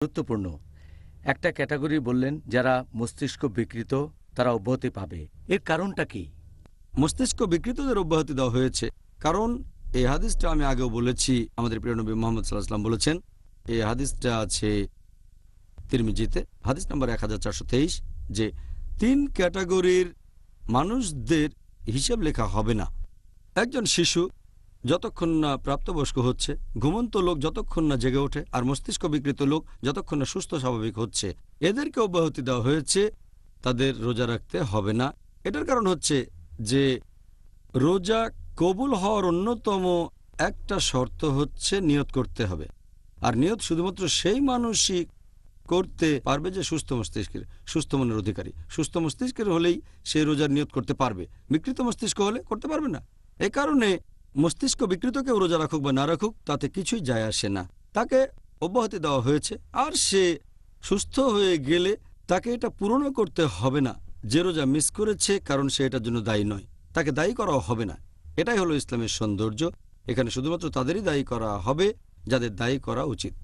গুরুত্বপূর্ণ। একটা ক্যাটাগরি বললেন, যারা মস্তিষ্ক বিকৃত, তারা অব্যাহতি পাবে। এর কারণটা কি? মস্তিষ্ক বিকৃতদের অব্যাহতি দেওয়া হয়েছে। কারণ, এই হাদিসটা আমি আগেও বলেছি, আমাদের প্রিয় নবী মোহাম্মদ সাল্লাহাম বলেছেন, এই হাদিসটা আছে তিরমিজিতে, হাদিস নাম্বার এক হাজার চারশো তেইশ, যে তিন ক্যাটাগরির মানুষদের হিসেব লেখা হবে না। একজন শিশু যতক্ষণ না প্রাপ্তবয়স্ক হচ্ছে, ঘুমন্ত লোক যতক্ষণ না জেগে ওঠে আর মস্তিষ্ক বিকৃত লোক যতক্ষণ না সুস্থ স্বাভাবিক হচ্ছে। এদেরকে অব্যাহতি দেওয়া হয়েছে, তাদের রোজা রাখতে হবে না। এটার কারণ হচ্ছে যে রোজা কবুল হওয়ার অন্যতম একটা শর্ত হচ্ছে নিয়ত করতে হবে। আর নিয়ত শুধুমাত্র সেই মানুষই করতে পারবে যে সুস্থ মস্তিষ্কের, সুস্থ মনের অধিকারী। সুস্থ মস্তিষ্কের হলেই সেই রোজার নিয়ত করতে পারবে। বিকৃত মস্তিষ্ক হলে করতে পারবে না। এ কারণে মস্তিষ্ক বিকৃত কেউ রোজা রাখুক বা না রাখুক, তাতে কিছুই যায় আসে না। তাকে অব্যাহতি দেওয়া হয়েছে। আর সে সুস্থ হয়ে গেলে তাকে এটা পূরণও করতে হবে না। যে রোজা মিস করেছে, কারণ সে এটার জন্য দায়ী নয়। তাকে দায়ী করা হবে না। এটাই হলো ইসলামের সৌন্দর্য। এখানে শুধুমাত্র তাদেরই দায়ী করা হবে, যাদের দায়ী করা উচিত।